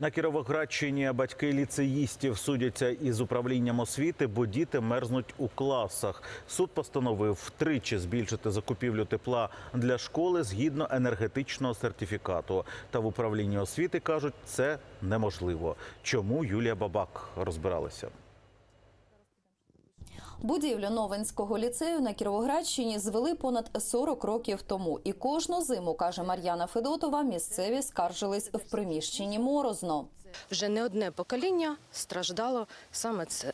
На Кіровоградщині батьки ліцеїстів судяться із управлінням освіти, бо діти мерзнуть у класах. Суд постановив втричі збільшити закупівлю тепла для школи згідно енергетичного сертифікату. Та в управлінні освіти кажуть, це неможливо. Чому Юлія Бабак розбиралася? Будівлю Новинського ліцею на Кіровоградщині звели понад 40 років тому. І кожну зиму, каже Мар'яна Федотова, місцеві скаржились в приміщенні морозно. Вже не одне покоління страждало саме це,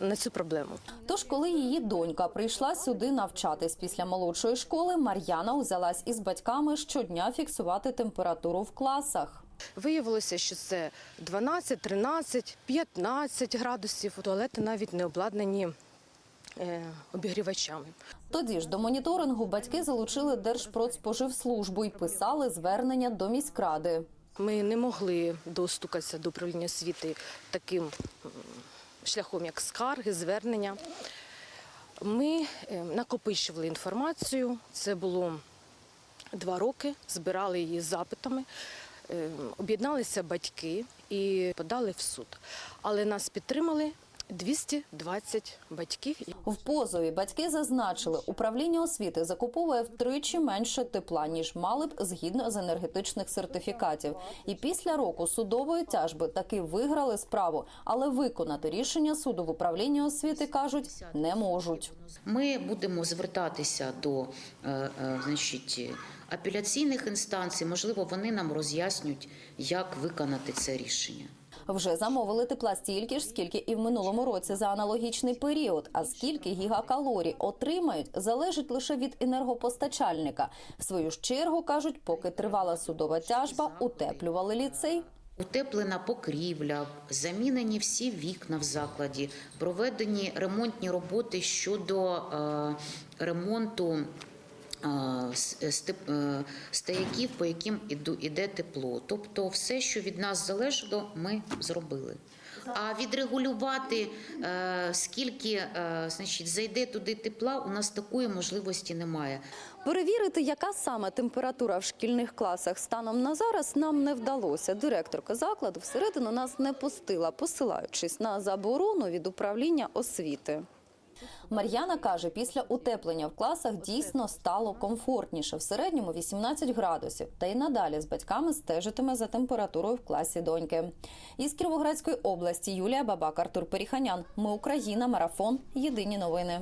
на цю проблему. Тож, коли її донька прийшла сюди навчатись після молодшої школи, Мар'яна взялась із батьками щодня фіксувати температуру в класах. Виявилося, що це 12, 13, 15 градусів. Туалети навіть не обладнані е, обігрівачами. Тоді ж до моніторингу батьки залучили Держпродспоживслужбу і писали звернення до міськради. Ми не могли достукатися до управління освіти таким шляхом, як скарги, звернення. Ми е, накопичували інформацію. Це було два роки, збирали її запитами. Е, Об'єдналися батьки і подали в суд. Але нас підтримали 220 батьків. В позові батьки зазначили, управління освіти закуповує втричі менше тепла, ніж мали б згідно з енергетичних сертифікатів. І після року судової тяжби таки виграли справу, але виконати рішення суду в управлінні освіти кажуть не можуть. Ми будемо звертатися до е, е, значить, апеляційних інстанцій. Можливо, вони нам роз'яснять, як виконати це рішення. Вже замовили тепла стільки ж, скільки і в минулому році за аналогічний період. А скільки гігакалорій отримають, залежить лише від енергопостачальника. В свою ж чергу кажуть, поки тривала судова тяжба, утеплювали ліцей. Утеплена покрівля, замінені всі вікна в закладі, проведені ремонтні роботи щодо е, ремонту стояків, по яким іде тепло. Тобто, все, що від нас залежало, ми зробили. А відрегулювати, е, скільки е, значить, зайде туди тепла, у нас такої можливості немає. Перевірити, яка саме температура в шкільних класах станом на зараз, нам не вдалося. Директорка закладу всередину нас не пустила, посилаючись на заборону від управління освіти. Мар'яна каже, після утеплення в класах дійсно стало комфортніше, в середньому 18 градусів. Та й надалі з батьками стежитиме за температурою в класі доньки. Із Кіровоградської області Юлія Бабак, Артур Періханян. Ми Україна. Марафон. Єдині новини.